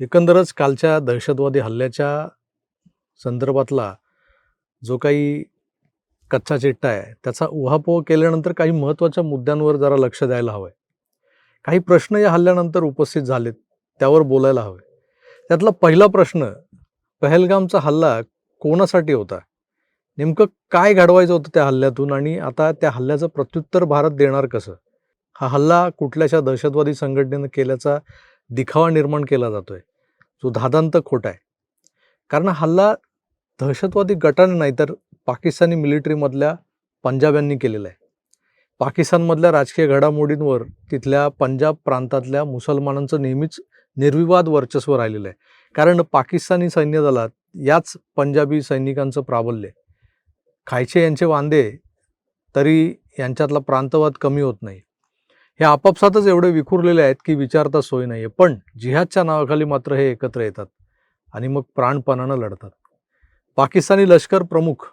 एकंदरच कालच्या दहशतवादी हल्ल्याच्या संदर्भातला जो काही कच्चा चिट्टा आहे त्याचा उहापोह केल्यानंतर काही महत्त्वाच्या मुद्द्यांवर जरा लक्ष द्यायला हवं आहे काही प्रश्न या हल्ल्यानंतर उपस्थित झालेत त्यावर बोलायला हवे त्यातला पहिला प्रश्न पहलगामचा हल्ला कोणासाठी होता? नेमकं काय घडवायचं होतं त्या हल्ल्यातून आणि आता त्या हल्ल्याचं प्रत्युत्तर भारत देणार कसं? हा हल्ला कुठल्याशा दहशतवादी संघटनेनं केल्याचा दिखावा निर्माण केला जातोय. जो धादांत खोटा आहे. कारण हल्ला दहशतवादी गटाने नाही तर पाकिस्तानी मिलिटरीमधल्या पंजाब्यांनी केलेला आहे. पाकिस्तानमधल्या राजकीय घडामोडींवर तिथल्या पंजाब प्रांतातल्या मुसलमानांचं नेहमीच निर्विवाद वर्चस्व राहिलेलं आहे. कारण पाकिस्तानी सैन्य दलात याच पंजाबी सैनिकांचं प्राबल्य खायचे यांचे वांदे तरी यांच्यातला प्रांतवाद कमी होत नाही. हे आपापसातच एवढे विखुरलेले आहेत की विचारता सोय नाही आहे पण जिहादच्या नावाखाली मात्र हे एकत्र येतात आणि मग प्राणपणानं लढतात. पाकिस्तानी लष्कर प्रमुख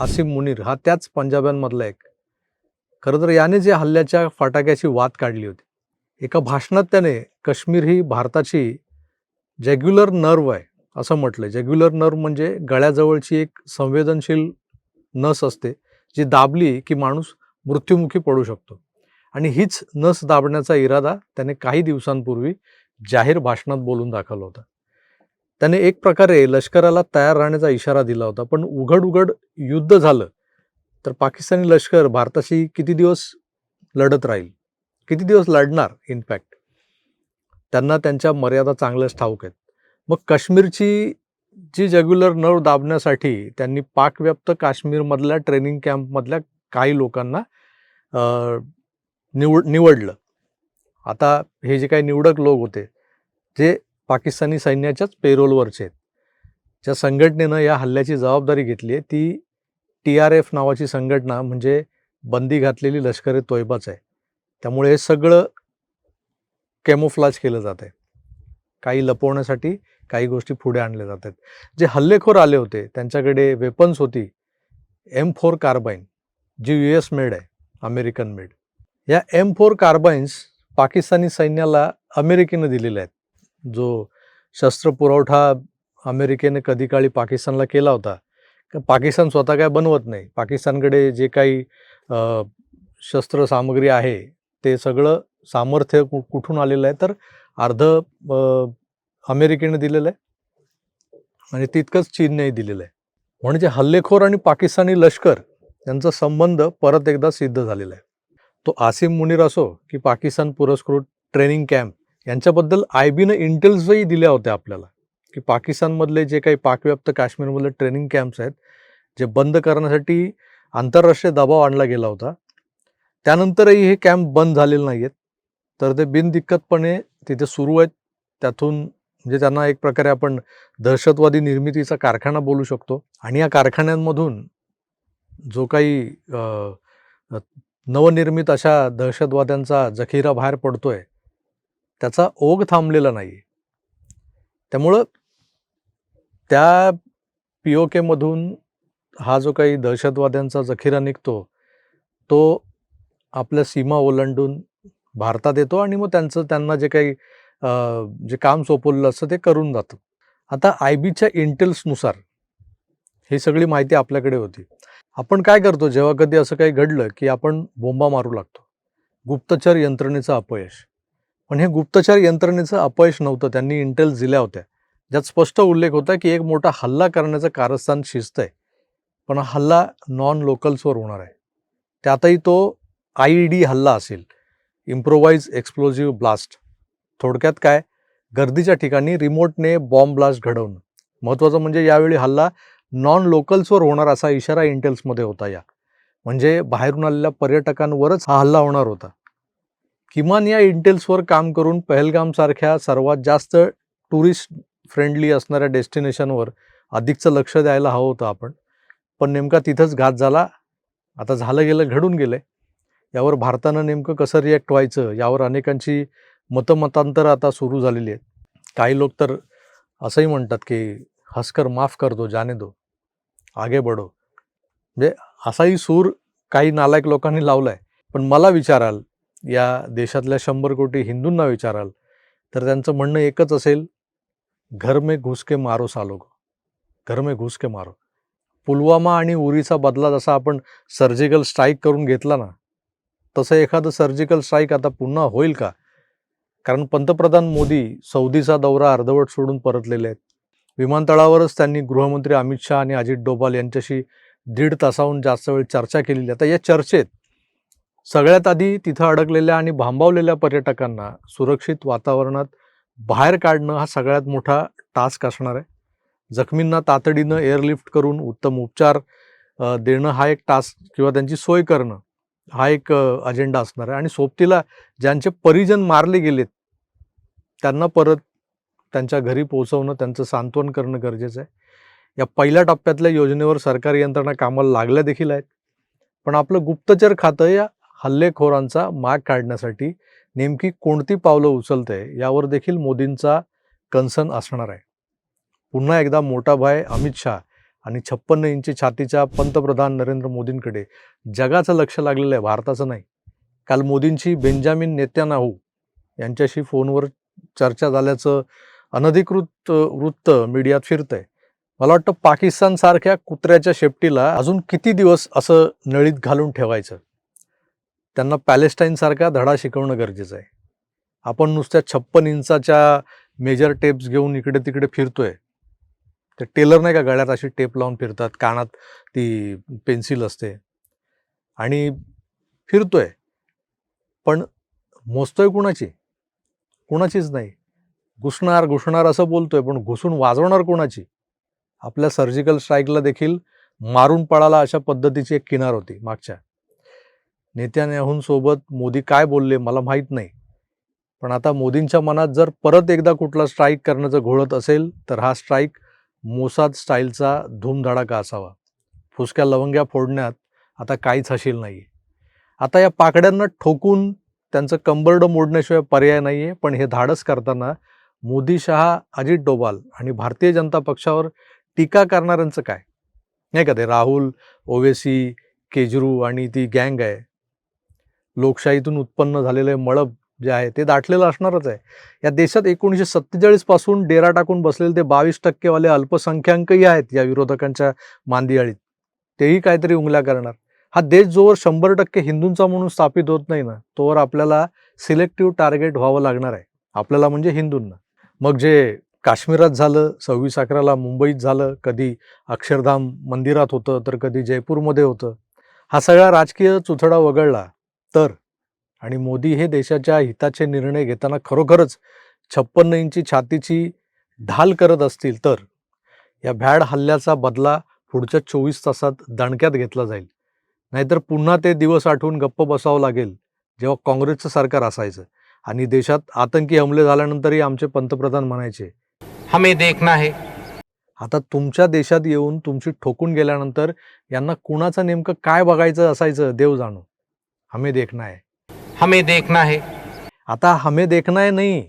आसिम मुनीर हा त्याच पंजाब्यांमधला एक. खरं तर याने जे हल्ल्याच्या फटाक्याची वाद काढली होती. एका भाषणात त्याने काश्मीर ही भारताची जॅग्युलर नर्व आहे असं म्हटलं जॅग्युलर नर्व म्हणजे गळ्याजवळची एक संवेदनशील नस असते जी दाबली की माणूस मृत्युमुखी पडू शकतो. आणि हीच नस दाबण्याचा इरादा त्याने काही दिवसांपूर्वी जाहीर भाषणात बोलून दाखवला होता. त्याने एक प्रकारे लष्कराला तयार राहण्याचा इशारा दिला होता पण उघड उघड युद्ध झालं तर पाकिस्तानी लष्कर भारताशी किती दिवस लढत राहील? किती दिवस लढणार इनफॅक्ट त्यांना त्यांच्या मर्यादा चांगल्याच ठाऊक आहेत. मग काश्मीरची जी जग्युलर नळ दाबण्यासाठी त्यांनी पाकव्याप्त काश्मीरमधल्या ट्रेनिंग कॅम्पमधल्या काही लोकांना निवड निवडलं. आता हे जे काही निवडक लोक होते जे पाकिस्तानी सैन्याच्याच पेरोलवरचे आहेत. ज्या संघटनेनं या हल्ल्याची जबाबदारी घेतली आहे ती टी आर एफ नावाची संघटना म्हणजे बंदी घातलेली लष्करी तोयबाच आहे. त्यामुळे हे सगळं कॅमोफ्लाज केलं जात आहे. काही लपवण्यासाठी काही गोष्टी पुढे आणल्या जात आहेत. जे हल्लेखोर आले होते त्यांच्याकडे वेपन्स होती एम फोर कार्बाईन जी यू एस मेड आहे अमेरिकन मेड या एम फोर कार्बाईन्स पाकिस्तानी सैन्याला अमेरिकेनं दिलेल्या आहेत. जो शस्त्र पुरवठा अमेरिकेने कधी काळी पाकिस्तानला केला होता. पाकिस्तान स्वतः काय बनवत नाही. पाकिस्तानकडे जे काही शस्त्र सामग्री आहे ते सगळं सामर्थ्य कुठून आलेलं आहे तर अर्धं अमेरिकेने दिलेलं आहे. आणि तितकंच चीननेही दिलेलं आहे. म्हणजे हल्लेखोर आणि पाकिस्तानी लष्कर यांचा संबंध परत एकदा सिद्ध झालेला आहे. तो आसिम मुनीर असो की पाकिस्तान पुरस्कृत ट्रेनिंग कॅम्प यांच्याबद्दल आय बीनं इंटेल्सही दिल्या होत्या आपल्याला की पाकिस्तानमधले जे काही पाकव्याप्त काश्मीरमधले ट्रेनिंग कॅम्प्स आहेत जे बंद करण्यासाठी आंतरराष्ट्रीय दबाव आणला गेला होता त्यानंतरही हे कॅम्प बंद झालेले नाही आहेत तर ते बिनदिक्कतपणे तिथे सुरू आहेत. त्यातून म्हणजे त्यांना एक प्रकारे आपण दहशतवादी निर्मितीचा कारखाना बोलू शकतो. आणि या कारखान्यांमधून जो काही नवनिर्मित अशा दहशतवाद्यांचा जखीरा बाहेर पडतोय. त्याचा ओघ थांबलेला नाही त्यामुळं त्या पी ओ केमधून हा जो काही दहशतवाद्यांचा जखीरा निघतो तो आपल्या सीमा ओलांडून भारतात येतो आणि मग त्यांचं त्यांना जे काही जे काम सोपवलेलं असतं ते करून जातं. आता आय बीच्या इंटेल्सनुसार ही सगळी माहिती आपल्याकडे होती. आपण काय करतो जेव्हा कधी असं काही घडलं की आपण बोंबा मारू लागतो. गुप्तचर यंत्रणेचं अपयश. पण हे गुप्तचर यंत्रणेचं अपयश नव्हतं त्यांनी इंटेल दिल्या होत्या. ज्यात स्पष्ट उल्लेख होता की एक मोठा हल्ला करण्याचं कारस्थान शिस्त आहे. पण हल्ला नॉन लोकल्सवर होणार आहे. त्यातही तो आय डी हल्ला असेल. इम्प्रोवाइज एक्सप्लोजिव्ह ब्लास्ट थोडक्यात काय? गर्दीच्या ठिकाणी रिमोटने बॉम्ब ब्लास्ट घडवणं. महत्त्वाचं म्हणजे यावेळी हल्ला नॉन लोकल्सवर होणार असा इशारा इंटेल्समध्ये होता या. म्हणजे बाहेरून आलेल्या पर्यटकांवरच हा हल्ला होणार होता. किमान या इंटेल्सवर काम करून पहलगामसारख्या सर्वात जास्त टुरिस्ट फ्रेंडली असणाऱ्या डेस्टिनेशनवर अधिकचं लक्ष द्यायला हवं होतं आपण. पण नेमका तिथंच घात झाला. आता झालं गेलं घडून गेलं यावर भारतानं नेमकं कसं रिॲक्ट व्हायचं यावर अनेकांची मतमतांतर आता सुरू झालेली आहेत. काही लोक तर असंही म्हणतात की हसकर माफ कर दो जाने दो. आगे बढो. म्हणजे असाही सूर काही नालायक लोकांनी लावला आहे पण मला विचाराल या देशातल्या शंभर कोटी हिंदूंना विचाराल तर त्यांचं म्हणणं एकच असेल घर में घुस के मारो सालो घर में घुस के मारो. पुलवामा आणि उरीचा बदला जसा आपण सर्जिकल स्ट्राईक करून घेतला ना तसं एखादं सर्जिकल स्ट्राईक आता पुन्हा होईल का? कारण पंतप्रधान मोदी सौदीचा दौरा अर्धवट सोडून परतलेले आहेत. विमानतळावरच त्यांनी गृहमंत्री अमित शहा आणि अजित डोभाल यांच्याशी दीड तासाहून जास्त वेळ चर्चा केलेली आहे. आता या चर्चेत सगळ्यात आधी तिथं अडकलेल्या आणि भांबावलेल्या पर्यटकांना सुरक्षित वातावरणात बाहेर काढणं हा सगळ्यात मोठा टास्क असणार आहे जखमींना तातडीनं एअरलिफ्ट करून उत्तम उपचार देणं हा एक टास्क किंवा त्यांची सोय करणं हा एक अजेंडा असणार आहे आणि सोबतीला ज्यांचे परिजन मारले गेलेत त्यांना परत त्यांच्या घरी पोहोचवणं त्यांचं सांत्वन करणं गरजेचं आहे. या पहिल्या टप्प्यातल्या योजनेवर सरकारी यंत्रणा कामाला लागल्या देखील आहेत. पण आपलं गुप्तचर खातं या हल्लेखोरांचा माग काढण्यासाठी नेमकी कोणती पावलं उचलते यावर देखील मोदींचा कन्सर्न असणार आहे. पुन्हा एकदा मोठा भाई अमित शहा आणि छप्पन्न इंची छातीच्या पंतप्रधान नरेंद्र मोदींकडे जगाचं लक्ष लागलेलं आहे भारताचं नाही. काल मोदींची बेंजामिन नेत्यानाहू यांच्याशी फोनवर चर्चा झाल्याचं अनधिकृत वृत्त मीडियात फिरतंय. मला वाटतं पाकिस्तानसारख्या कुत्र्याच्या शेपटीला अजून किती दिवस असं नळीत घालून ठेवायचं? त्यांना पॅलेस्टाईनसारखा धडा शिकवणं गरजेचं आहे. आपण नुसत्या छप्पन इंचाच्या मेजर टेप्स घेऊन इकडे तिकडे फिरतोय. ते टेलर नाही का गळ्यात अशी टेप लावून फिरतात कानात ती पेन्सिल असते. आणि फिरतोय. पण मोजतोय कुणाची? कुणाचीच नाही. घुसणार घुसणार असं बोलतोय पण घुसून वाजवणार कोणाची? आपल्या सर्जिकल स्ट्राईकला देखील मारून पळाला अशा पद्धतीची एक किनार होती मागच्या. नेत्यान्याहूंसोबत मोदी काय बोलले मला माहीत नाही. पण आता मोदींच्या मनात जर परत एकदा कुठला स्ट्राईक करण्याचं घोळत असेल तर हा स्ट्राईक मोसाद स्टाईलचा धूमधडाका असावा. फुसक्या लवंग्या फोडण्यात आता काहीच हशील नाही आता या पाकड्यांना ठोकून त्यांचं कंबरडं मोडण्याशिवाय पर्याय नाही आहे पण हे धाडस करताना मोदी शहा अजित डोभाल आणि भारतीय जनता पक्षावर टीका करणाऱ्यांचं काय? नाही का ते राहुल ओवेसी केजरू आणि ती गँग आहे. लोकशाहीतून उत्पन्न झालेले मळब जे आहे ते दाटलेलं असणारच आहे. या देशात एकोणीसशे सत्तेचाळीसपासून डेरा टाकून बसलेले ते बावीस टक्केवाले अल्पसंख्याकही आहेत या विरोधकांच्या मांदियाळीत. तेही काहीतरी उंगल्या करणार. हा देश जोवर शंभर टक्के हिंदूंचा म्हणून स्थापित होत नाही ना तोवर आपल्याला सिलेक्टिव्ह टार्गेट व्हावं लागणार आहे. आपल्याला म्हणजे हिंदूंना. मग जे काश्मीरात झालं सव्वीस अकराला मुंबईत झालं कधी अक्षरधाम मंदिरात होतं तर कधी जयपूरमध्ये होतं. हा सगळा राजकीय चुथडा वगळला. तर आणि मोदी हे देशाच्या हिताचे निर्णय घेताना खरोखरच छप्पन्न इंची छातीची ढाल करत असतील तर या भ्याड हल्ल्याचा बदला पुढच्या चोवीस तासात दणक्यात घेतला जाईल. नाहीतर पुन्हा ते दिवस आठवून गप्प बसावं लागेल जेव्हा काँग्रेसचं सरकार असायचं. आणि देशात आतंकी हमले झाल्यानंतरही आमचे पंतप्रधान म्हणायचे हमें देखना है। आता तुमच्या देशात येऊन तुमची ठोकून गेल्यानंतर यांना कुणाचं नेमकं काय बघायचं असायचं देव जाणो. हमें देखना है. हमें देखना है। आता हमें देखना है नाही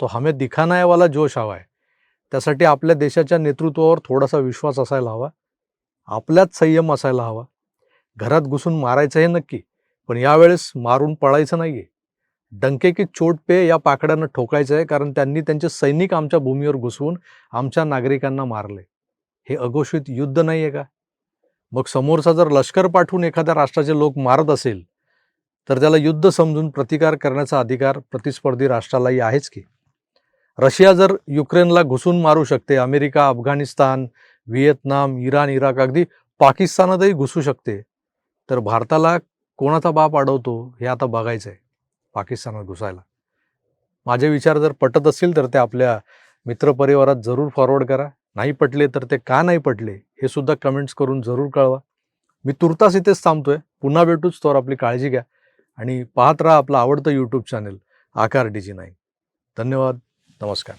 तो हमें दिखाना है वाला जोश हवा आहे त्यासाठी आपल्या देशाच्या नेतृत्वावर थोडासा विश्वास असायला हवा. आपल्यात संयम असायला हवा. घरात घुसून मारायचं हे नक्की पण यावेळेस मारून पळायचं नाहीये. डंके की चोट पे या पाकड्यांना ठोकायचं आहे कारण त्यांनी त्यांचे सैनिक आमच्या भूमीवर घुसवून आमच्या नागरिकांना मारले. हे अघोषित युद्ध नाही आहे का? मग समोरचा जर लष्कर पाठवून एखाद्या राष्ट्राचे लोक मारत असेल तर त्याला युद्ध समजून प्रतिकार करण्याचा अधिकार प्रतिस्पर्धी राष्ट्रालाही आहेच की? रशिया जर युक्रेनला घुसून मारू शकते America Afghanistan Vietnam Iran Iraq अगदी पाकिस्तानातही घुसू शकते तर भारताला कोणाचा बाप अडवतो हे आता बघायचं आहे पाकिस्तानात घुसायला. माझे विचार जर पटत असतील तर ते आपल्या मित्रपरिवारात जरूर फॉरवर्ड करा. नाही पटले तर ते का नाही पटले हे सुद्धा कमेंट्स करून जरूर कळवा. मी तुर्तास इथेच थांबतोय. पुन्हा भेटूच तर आपली काळजी घ्या. आणि पाहत राहा आपलं आवडतं YouTube channel Aakar D G nine धन्यवाद. नमस्कार.